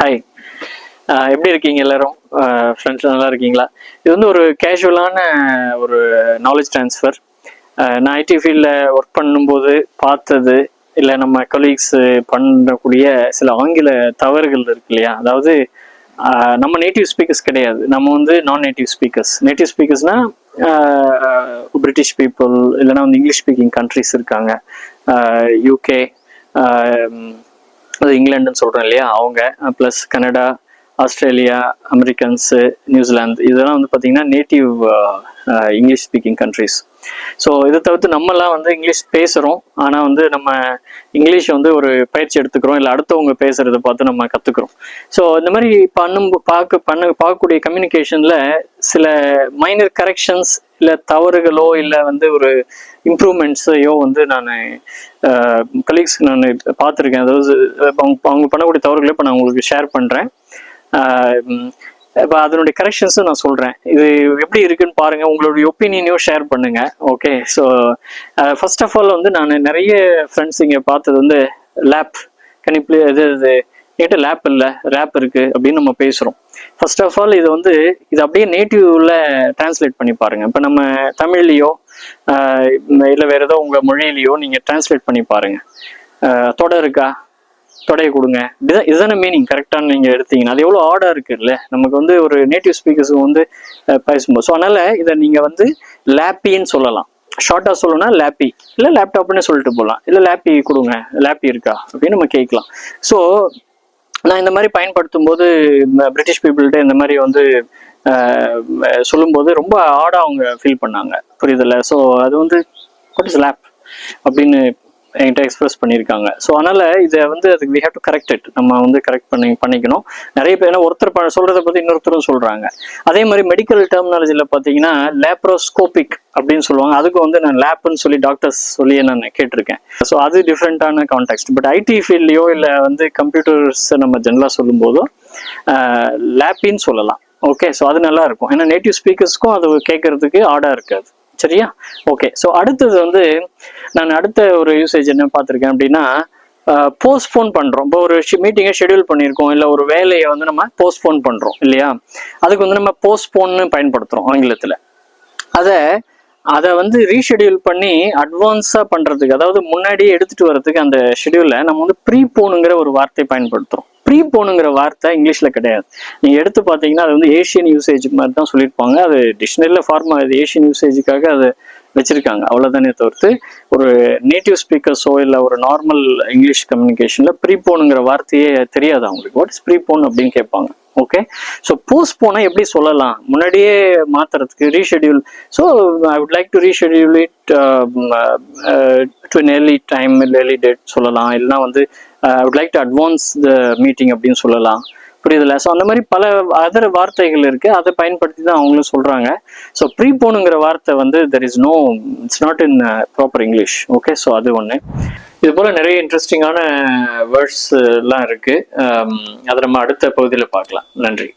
Hi எப்படி இருக்கீங்க எல்லாரும்? ஃப்ரெண்ட்ஸ் நல்லா இருக்கீங்களா? இது வந்து ஒரு கேஷுவலான ஒரு நாலேஜ் ட்ரான்ஸ்ஃபர் நான் ஐடி ஃபீல்டில் ஒர்க் பண்ணும்போது பார்த்தது இல்லை நம்ம கொலீக்ஸ் பண்ணக்கூடிய சில ஆங்கில தவறுகள் இருக்கு இல்லையா? அதாவது நம்ம நேட்டிவ் ஸ்பீக்கர்ஸ் கிடையாது. நம்ம வந்து நான் நேட்டிவ் ஸ்பீக்கர்ஸ் நேட்டிவ் ஸ்பீக்கர்ஸ்னால் பிரிட்டிஷ் பீப்புள் இல்லைன்னா வந்து இங்கிலீஷ் ஸ்பீக்கிங் கண்ட்ரிஸ் இருக்காங்க யூகே அது இங்கிலாண்டுன்னு சொல்கிறோம் இல்லையா? அவங்க plus Canada Australia Americans New Zealand இதெல்லாம் வந்து பார்த்திங்கன்னா native English speaking countries so இதை தவிர்த்து நம்மலாம் வந்து இங்கிலீஷ் பேசுகிறோம் ஆனால் வந்து நம்ம இங்கிலீஷ் வந்து ஒரு பயிற்சி எடுத்துக்கிறோம். இல்லை அடுத்தவங்க பேசுகிறத பார்த்து நம்ம கற்றுக்குறோம் ஸோ இந்த மாதிரி பண்ணும் பார்க்க பண்ண பார்க்கக்கூடிய கம்யூனிகேஷனில் சில மைனர் கரெக்ஷன்ஸ் இல்லை தவறுகளோ இல்லை வந்து ஒரு இம்ப்ரூவ்மெண்ட்ஸையோ வந்து நான் கலீக்ஸ் நான் பார்த்துருக்கேன். அதாவது அவங்க அவங்க பண்ணக்கூடிய தவறுகளை இப்போ நான் உங்களுக்கு ஷேர் பண்ணுறேன் இப்போ அதனுடைய கரெக்ஷன்ஸும் நான் சொல்கிறேன் இது எப்படி இருக்குன்னு பாருங்கள் உங்களுடைய ஒப்பீனியனையும் ஷேர் பண்ணுங்கள் okay so first of all வந்து நான் நிறைய ஃப்ரெண்ட்ஸ் இங்கே பார்த்தது வந்து லேப் கணிப்பு இது இது என்கிட்ட லேப் இல்லை. ரேப் இருக்குது அப்படின்னு நம்ம பேசுகிறோம் ஃபர்ஸ்ட் ஆஃப் ஆல் இது வந்து இது அப்படியே நேட்டிவ்ல டிரான்ஸ்லேட் பண்ணி பாருங்கள் இப்போ நம்ம தமிழ்லையோ இல்லை வேறு ஏதோ உங்கள் மொழியிலையோ நீங்கள் டிரான்ஸ்லேட் பண்ணி பாருங்கள் ஆஹ் தொடை இருக்கா தொடையை கொடுங்க. இதுதான் இதுதானே மீனிங் கரெக்டான நீங்கள் எடுத்தீங்கன்னா அது எவ்வளோ ஆர்டாக இருக்குல்ல? நமக்கு வந்து ஒரு நேட்டிவ் ஸ்பீக்கர்ஸுக்கு வந்து பேசும்போது ஸோ அதனால் இதை நீங்கள் வந்து லேப்பின்னு சொல்லலாம். ஷார்ட்டாக சொல்லணும்னா லேப்பி. இல்லை லேப்டாப்னு சொல்லிட்டு போகலாம் இல்லை லேப்பி கொடுங்க. லேப்பி இருக்கா? அப்படின்னு நம்ம கேட்கலாம். ஸோ நான் இந்த மாதிரி பயன்படுத்தும் போது பிரிட்டிஷ் பீப்புள்கிட்ட இந்த மாதிரி வந்து சொல்லும்போது ரொம்ப ஆடாக அவங்க ஃபீல் பண்ணாங்க. புரியுதில்ல? ஸோ அது வந்து வாட் இஸ் லேப் அப்படின்னு என்கிட்ட எக்ஸ்பிரஸ் பண்ணியிருக்காங்க. ஸோ அதனால் இதை வந்து அதுக்கு we have to correct it நம்ம வந்து கரெக்ட் பண்ணி பண்ணிக்கணும். நிறைய பேர் ஏன்னா ஒருத்தர் ப- பற்றி இன்னொருத்தரும் சொல்கிறாங்க அதே மாதிரி மெடிக்கல் டெர்மினாலஜியில் பார்த்தீங்கன்னா லேப்ரோஸ்கோபிக் அப்படின்னு சொல்லுவாங்க. அதுக்கு வந்து நான் லேப்னு சொல்லி டாக்டர்ஸ் சொல்லி நான் கேட்டிருக்கேன். ஸோ அது டிஃப்ரெண்ட்டான கான்டெக்ட் பட் ஐடி ஃபீல்ட்லேயோ இல்லை வந்து கம்ப்யூட்டர்ஸ் நம்ம ஜென்ரலாக சொல்லும்போதோ லேப்பின்னு சொல்லலாம். ஓகே ஸோ அது நல்லா இருக்கும். ஏன்னா நேட்டிவ் ஸ்பீக்கர்ஸ்க்கும் அது கேட்கறதுக்கு ஆடாக இருக்காது. சரியா? ஓகே ஸோ அடுத்தது வந்து நான் அடுத்த ஒரு யூசேஜ் என்ன பார்த்துருக்கேன் அப்படின்னா போஸ்ட்போன் பண்ணுறோம் இப்போ ஒரு மீட்டிங்கை ஷெட்யூல் பண்ணியிருக்கோம் இல்லை ஒரு வேலையை வந்து நம்ம போஸ்ட்போன் பண்ணுறோம் இல்லையா? அதுக்கு வந்து நம்ம போஸ்ட்போன்னு பயன்படுத்துகிறோம் ஆங்கிலத்தில். அதை அதை வந்து ரீஷெடியூல் பண்ணி அட்வான்ஸாக பண்ணுறதுக்கு அதாவது முன்னாடியே எடுத்துகிட்டு வர்றதுக்கு அந்த ஷெடியூலில் நம்ம வந்து ப்ரீ போனுங்கிற ஒரு வார்த்தை பயன்படுத்துகிறோம் ப்ரீ போனுங்கிற வார்த்தை இங்கிலீஷில் கிடையாது. நீங்கள் எடுத்து பார்த்தீங்கன்னா அது வந்து ஏஷியன் யூசேஜ் மாதிரி தான் சொல்லியிருப்பாங்க. அது டிக்ஷனரியில் ஃபார்மா ஆகுது. ஏஷியன் யூசேஜுக்காக அது வச்சுருக்காங்க. அவ்வளோதானே தவிர்த்து ஒரு நேட்டிவ் ஸ்பீக்கர்ஸோ இல்லை ஒரு நார்மல் இங்கிலீஷ் கம்யூனிகேஷனில் ப்ரீ போனுங்கிற வார்த்தையே தெரியாது அவங்களுக்கு. வாட் இஸ் ப்ரீ போன் அப்படின்னு கேட்பாங்க. ஓகே ஸோ போஸ்ட் போனால் எப்படி சொல்லலாம்? முன்னாடியே மாத்துறதுக்கு reschedule so I would like to reschedule it to nearly time early date சொல்லலாம். இல்லைனா வந்து I would like to advance the meeting அப்படின்னு சொல்லலாம். புரியுதுல்ல? ஸோ அந்த மாதிரி பல அதர் வார்த்தைகள் இருக்கு. அதை பயன்படுத்தி தான் அவங்களும் சொல்றாங்க. ஸோ ப்ரீ போனுங்கிற வார்த்தை வந்து there is no it's not in proper English okay so அது ஒன்று இது போல நிறைய இன்ட்ரெஸ்டிங்கான வேர்ட்ஸ் எல்லாம் இருக்கு. அதை நம்ம அடுத்த பகுதியில் பார்க்கலாம். நன்றி.